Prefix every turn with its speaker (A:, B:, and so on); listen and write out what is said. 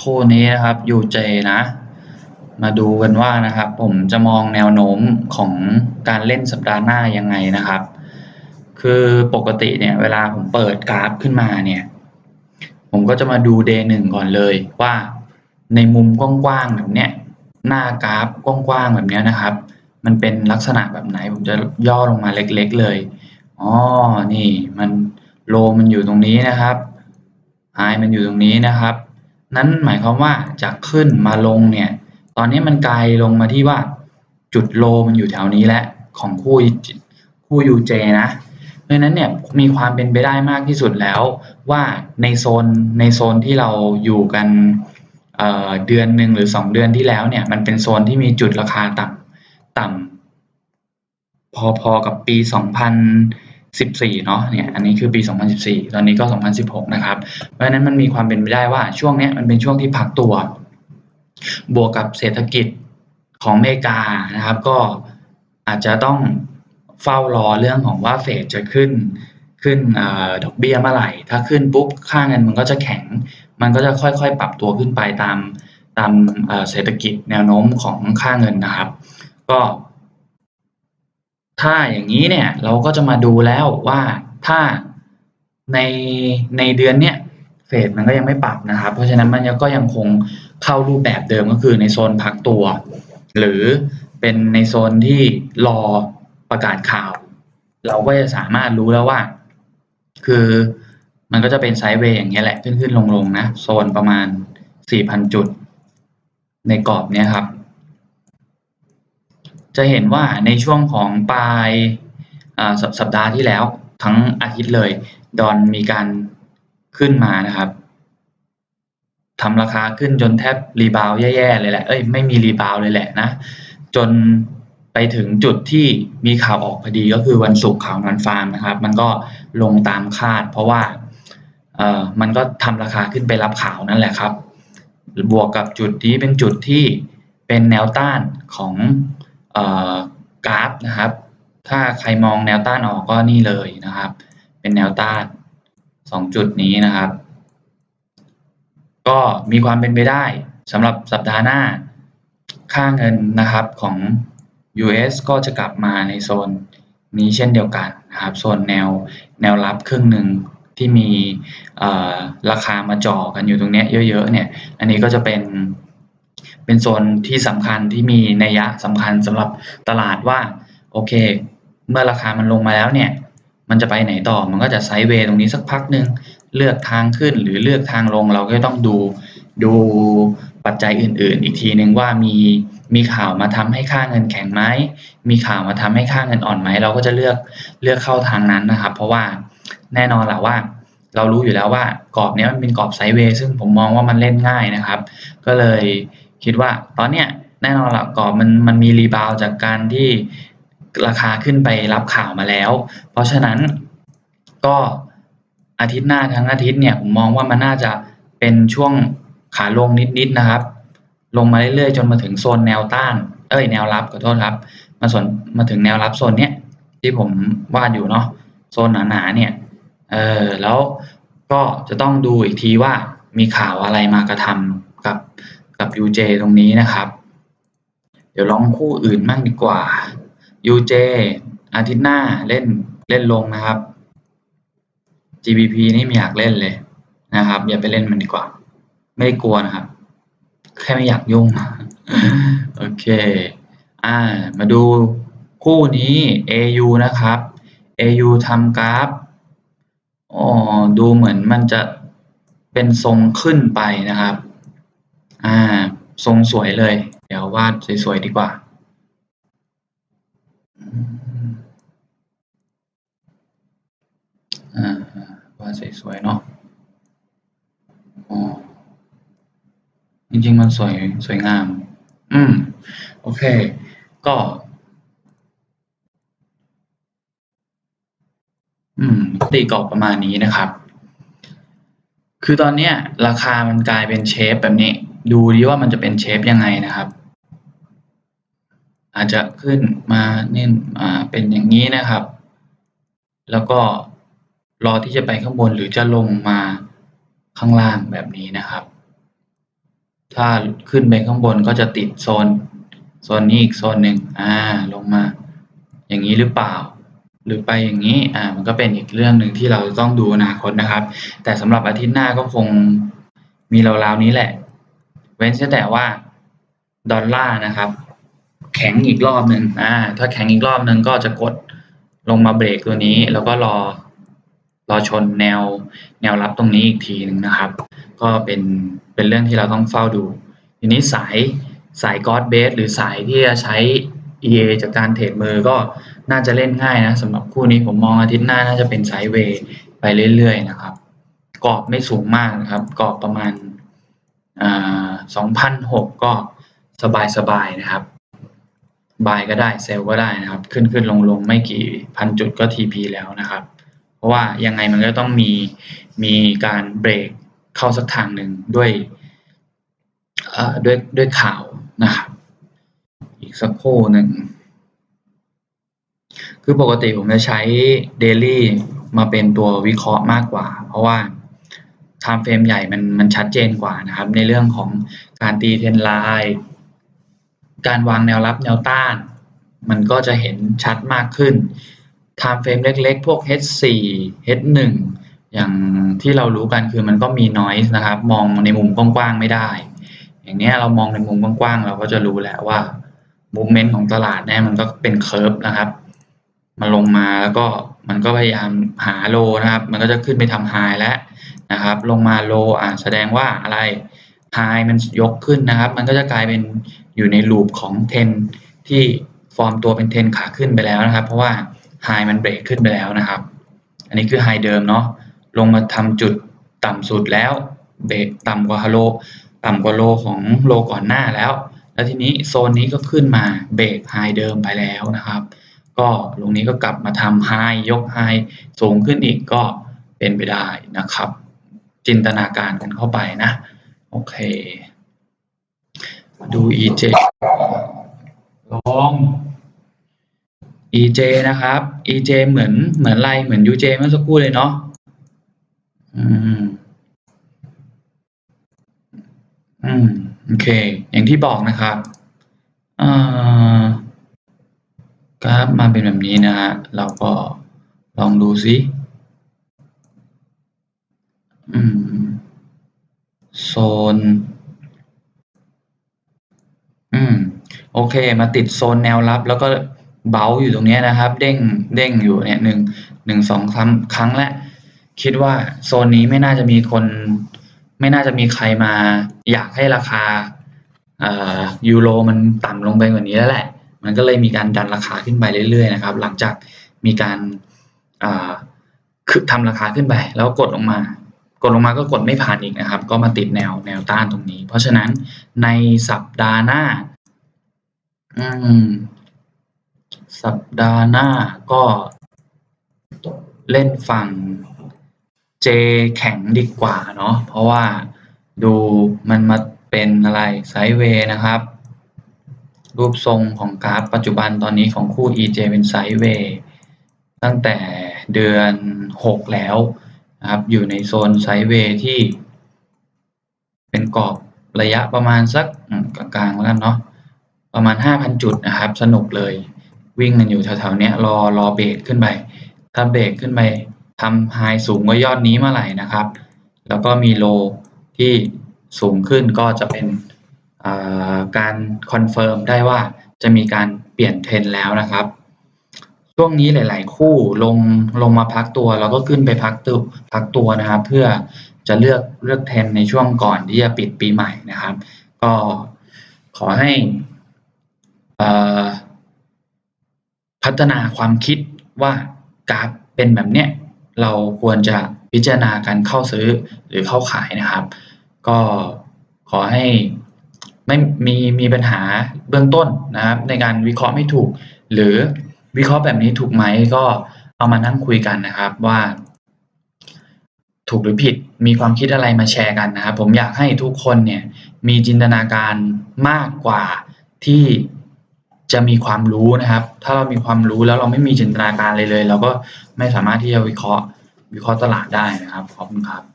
A: คู่นี้นะครับ UJ นะ มาดูกันว่านะครับ ผมจะมองแนวโน้มของการเล่นสัปดาห์หน้ายังไงนะครับ คือปกติเนี่ยเวลาผมเปิดกราฟขึ้นมาเนี่ย ผมก็จะมาดู day หนึ่งก่อนเลยว่าในมุมกว้างๆแบบเนี้ยหน้ากราฟกว้างๆแบบเนี้ยนะครับ มันเป็นลักษณะแบบไหนผมจะย่อลงมาเล็กๆเลยอ๋อนี่มันโลมันอยู่ตรงนี้นะครับไฮมันอยู่ตรงนี้นะครับ นั้นหมายความว่าจากขึ้นมาลงเนี่ย ตอนนี้มันไกลลงมาที่ว่าจุดโลมันอยู่แถวนี้แล้วของคู่คู่ UJ นะ เพราะฉะนั้นเนี่ยมีความเป็นไปได้มากที่สุดแล้ว ว่าในโซนในโซนที่เราอยู่กันเเดือนหนึ่งหรือสองเดือนที่แล้วเนี่ยมันเป็นโซนที่มีจุดราคาต่ำต่ำพอๆกับปีส องพันสิบสี่เนาะเนี่ยอันนี้คือปีสองพันสิบสี่ตอนนี้ก็สองพันสิบหกนะครับ เพราะฉะนั้นมันมีความเป็นไปได้ว่าช่วงนี้มันเป็นช่วงที่พักตัว บวกกับเศรษฐกิจของอเมริกานะครับ ก็อาจจะต้องเฝ้ารอเรื่องของว่าเฟดจะขึ้นขึ้นอดอกเบี้ยเมื่อไหร่ ถ้าขึ้นปุ๊บค่าเงินมันก็จะแข็ง มันก็จะค่อยๆ ปรับตัวขึ้นไปตามตามเศรษฐกิจแนวโน้มของค่าเงินนะครับ ก็ ถ้าอย่างนี้เนี่ยเราก็จะมาดูแล้วว่าถ้าในในเดือนเนี้ยเฟดมันก็ยังไม่ปรับนะครับ เพราะฉะนั้นมันก็ยังคงเข้ารูปแบบเดิมก็คือในโซนพักตัว หรือเป็นในโซนที่รอประกาศข่าว เราก็จะสามารถรู้แล้วว่า คือมันก็จะเป็นไซด์เวย์อย่างเงี้ยแหละขึ้นขึ้นลงลงนะ โซนประมาณสี่พันจุด ในกรอบเนี้ยครับ จะเห็นว่าในช่วงของปลายสสัปดาห์ที่แล้วทั้งอาทิตย์เลย ดอนมีการขึ้นมานะครับทำราคาขึ้นจนแทบรีบาวแย่ๆเลยแหละ เอ้ยไม่มีรีบาวเลยแหละนะ จนไปถึงจุดที่มีข่าวออกพอดีก็คือวันศุกร์ข่าวนอนฟาร์มนะครับ มันก็ลงตามคาด เพราะว่าเอ่อมันก็ทำราคาขึ้นไปรับข่าวนั่นแหละครับ บวกกับจุดนี้เป็นจุดที่เป็นแนวต้านของ กราฟนะครับ ถ้าใครมองแนวต้านออกก็นี่เลยนะครับ เป็นแนวต้านสองจุดนี้นะครับ ก็มีความเป็นไปได้สำหรับสัปดาห์หน้า ค่าเงินนะครับของ US ก็จะกลับมาในโซนนี้เช่นเดียวกันนะครับโซนแนวแนวรับครึ่งหนึ่งที่มีราคามาจ่อกันอยู่ตรงนี้เยอะๆเนี่ย อันนี้ก็จะเป็น เป็นโซนที่สำคัญที่มีนัยยะสำคัญสำหรับตลาดว่า โอเค เมื่อราคามันลงมาแล้วเนี่ย มันจะไปไหนต่อมันก็จะไซด์เวย์ตรงนี้สักพักหนึ่งเลือกทางขึ้นหรือเลือกทางลงเราก็ต้องดูดูปัจจัยอื่น ๆ อีกทีหนึ่งว่ามีมีข่าวมาทำให้ค่าเงินแข็งไหมมีข่าวมาทำให้ค่าเงินอ่อนไหมเราก็จะเลือกเลือกเข้าทางนั้นนะครับ เพราะว่าแน่นอนแหละว่า เรารู้อยู่แล้วว่ากรอบนี้มันเป็นกรอบไซด์เวย์ซึ่งผมมองว่ามันเล่นง่ายนะครับ ก็เลย คิดว่าตอนเนี้ยแน่นอนละกรอบมันมันมีรีบาวจากการที่ราคาขึ้นไปรับข่าวมาแล้ว เพราะฉะนั้นก็อาทิตย์หน้าทั้งอาทิตย์เนี่ยผมมองว่ามันน่าจะเป็นช่วงขาลงนิดๆนะครับ ลงมาเรื่อยๆจนมาถึงโซนแนวต้าน เอ้ยแนวรับขอโทษครับ มาส่วนมาถึงแนวรับโซนเนี้ยที่ผมวาดอยู่เนาะโซนหนาๆเนี่ยเออแล้วก็จะต้องดูอีกทีว่ามีข่าวอะไรมากระทำกับ กับ UJ ตรงนี้นะครับ เดี๋ยวลองคู่อื่นมั่งดีกว่า UJ อาทิตย์หน้าเล่นเล่นลงนะครับ GBP นี่ไม่อยากเล่นเลยนะครับ อย่าไปเล่นมันดีกว่า ไม่ได้กลัวนะครับ แค่ไม่อยากยุ่ง โอเค อ่า มาดูคู่นี้ AU นะครับ AU ทำกราฟอ๋อดูเหมือนมันจะเป็นทรงขึ้นไปนะครับ อ่า ทรงสวยเลย เดี๋ยววาดสวยๆดีกว่า อ่าวาดสวยๆเนาะอ๋อจริงๆมันสวยสวยงาม อืม โอเค ก็ อืม ตีกรอบประมาณนี้นะครับ คือตอนเนี้ย ราคามันกลายเป็นเชฟแบบนี้ ดูดีว่ามันจะเป็นเชฟยังไงนะครับ อาจจะขึ้นมาเนี่ยอ่าเป็นอย่างนี้นะครับ แล้วก็รอที่จะไปข้างบนหรือจะลงมาข้างล่างแบบนี้นะครับ ถ้าขึ้นไปข้างบนก็จะติดโซนโซนนี้อีกโซนหนึ่งอ่าลงมาอย่างนี้หรือเปล่า หรือไปอย่างนี้อ่ามันก็เป็นอีกเรื่องหนึ่งที่เราต้องดูอนาคตนะครับ แต่สำหรับอาทิตย์หน้าก็คงมีราวๆนี้แหละ ว้นแต่ว่าดอลลาร์นะครับ แข็งอีกรอบหนึ่งอ่าถ้าแข็งอีกรอบหนึ่งก็จะกดลงมาเบรกตัวนี้ แล้วก็รอรอชนแนวแนวรับตรงนี้อีกทีหนึ่งนะครับ ก็เป็นเป็นเรื่องที่เราต้องเฝ้าดู ทีนี้สายสายกอดเบสหรือสายที่จะใช้ EA จากการเทรดมือก็น่าจะเล่นง่ายนะสำหรับคู่นี้ผมมองอาทิตย์หน้าน่าจะเป็นไซด์เวย์ไปเรื่อยๆนะครับ กรอบไม่สูงมากนะครับ กรอบประมาณ 2,006 ก็สบายๆนะครับบายก็ได้เซลก็ได้นะครับ ขึ้นขึ้นลงลงไม่กี่พันจุดก็ TP แล้วนะครับ เพราะว่ายังไงมันก็ต้องมีมีการเบรกเข้าสักทางหนึ่งด้วยด้วยด้วยข่าวนะครับ อีกสักครู่หนึ่ง คือปกติผมจะใช้ Daily มาเป็นตัววิเคราะห์มากกว่า เพราะว่า time frame ใหญ่มันมันชัดเจนกว่านะครับ ในเรื่องของการตีเทรนไลน์การวางแนวรับแนวต้าน มันก็จะเห็นชัดมากขึ้น time frame เล็กๆ พวก H4 H1 อย่างที่เรารู้กันคือมันก็มี noise นะครับ มองในมุมกว้างๆไม่ได้ อย่างนี้เรามองในมุมกว้างๆเราก็จะรู้แล้วว่า movement ของตลาดเนี่ยมันก็เป็นเคอร์ฟนะครับ มันลงมาแล้วก็ มันก็พยายามหาโลนะครับ มันก็จะขึ้นไปทำไฮแล้วนะครับ ลงมาโลอ่าแสดงว่าอะไรไฮมันยกขึ้นนะครับ มันก็จะกลายเป็นอยู่ในลูปของเทนที่ฟอร์มตัวเป็นเทนขาขึ้นไปแล้วนะครับ เพราะว่าไฮมันเบรกขึ้นไปแล้วนะครับ อันนี้คือไฮเดิมเนาะลงมาทำจุดต่ำสุดแล้วเบรกต่ำกว่าฮัลโลต่ำกว่าโลของโลก่อนหน้าแล้ว แล้วทีนี้โซนนี้ก็ขึ้นมาเบรกไฮเดิมไปแล้วนะครับ ก็ลงนี้ก็กลับมาทำไฮยกไฮสูงขึ้นอีกก็เป็นไปได้นะครับ จินตนาการกันเข้าไปนะ โอเค ดู EJ ลอง EJ นะครับ EJ เหมือนเหมือนไรเหมือน UJ เมื่อสักครู่เลยเนาะอืม อืม โอเค อย่างที่บอกนะครับอ่า กราฟมาเป็นแบบนี้นะฮะ เราก็ลองดูซิอืมโซน อืม โอเค มาติดโซนแนวรับ แล้วก็เบาอยู่ตรงนี้นะครับ เด้ง เด้งอยู่เนี่ยหนึ่ง หนึ่งสองครั้งครั้งแล้วคิดว่าโซนนี้ไม่น่าจะมีคน ไม่น่าจะมีใครมา อยากให้ราคา เอ่อ ยูโรมันต่ำลงไปกว่านี้แล้วแหละ มันก็เลยมีการดันราคาขึ้นไปเรื่อยๆนะครับ หลังจากมีการคือทำราคาขึ้นไป แล้วกดลงมา กดลงมาก็กดไม่ผ่านอีกนะครับ ก็มาติดแนวแนวต้านตรงนี้ เพราะฉะนั้นในสัปดาห์หน้า อืม สัปดาห์หน้าก็เล่นฝั่ง J แข็งดีกว่าเนาะเพราะว่าดูมันมาเป็นอะไรไซด์เวย์นะครับ รูปทรงของกราฟปัจจุบันตอนนี้ของคู่ EJ เป็นไซด์เวย์ตั้งแต่เดือน 6 แล้วนะครับ อยู่ในโซนไซด์เวย์ที่ เป็นกรอบระยะประมาณสักกลางๆแล้วกันเนาะประมาณ 5,000 จุดนะครับ สนุกเลย วิ่งกันอยู่แถวๆนี้รอรอเบรกขึ้นไป ถ้าเบรกขึ้นไปทำไฮสูงกว่ายอดนี้เมื่อไหร่นะครับ แล้วก็มีโลที่สูงขึ้นก็จะเป็น การคอนเฟิร์มได้ว่าจะมีการเปลี่ยนเทรนแล้วนะครับ ช่วงนี้หลาย ๆ คู่ลงลงมาพักตัวแล้วก็ขึ้นไปพักตัวพักตัวนะครับ เพื่อจะเลือกเลือกเทรนในช่วงก่อนที่จะปิดปีใหม่นะครับ ก็ขอให้พัฒนาความคิดว่ากราฟเป็นแบบเนี้ยเราควรจะพิจารณาการเข้าซื้อหรือเข้าขายนะครับ ก็ขอให้ ไม่มีมีปัญหาเบื้องต้นนะครับ ในการวิเคราะห์ไม่ถูก หรือวิเคราะห์แบบนี้ถูกไหมก็เอามานั่งคุยกันนะครับว่า ถูกหรือผิดมีความคิดอะไรมาแชร์กันนะครับ ผมอยากให้ทุกคนเนี่ยมีจินตนาการมากกว่าที่จะมีความรู้นะครับ ถ้าเรามีความรู้แล้วเราไม่มีจินตนาการเลยเลย เราก็ไม่สามารถที่จะวิเคราะห์วิเคราะห์ตลาดได้นะครับขอบคุณครับ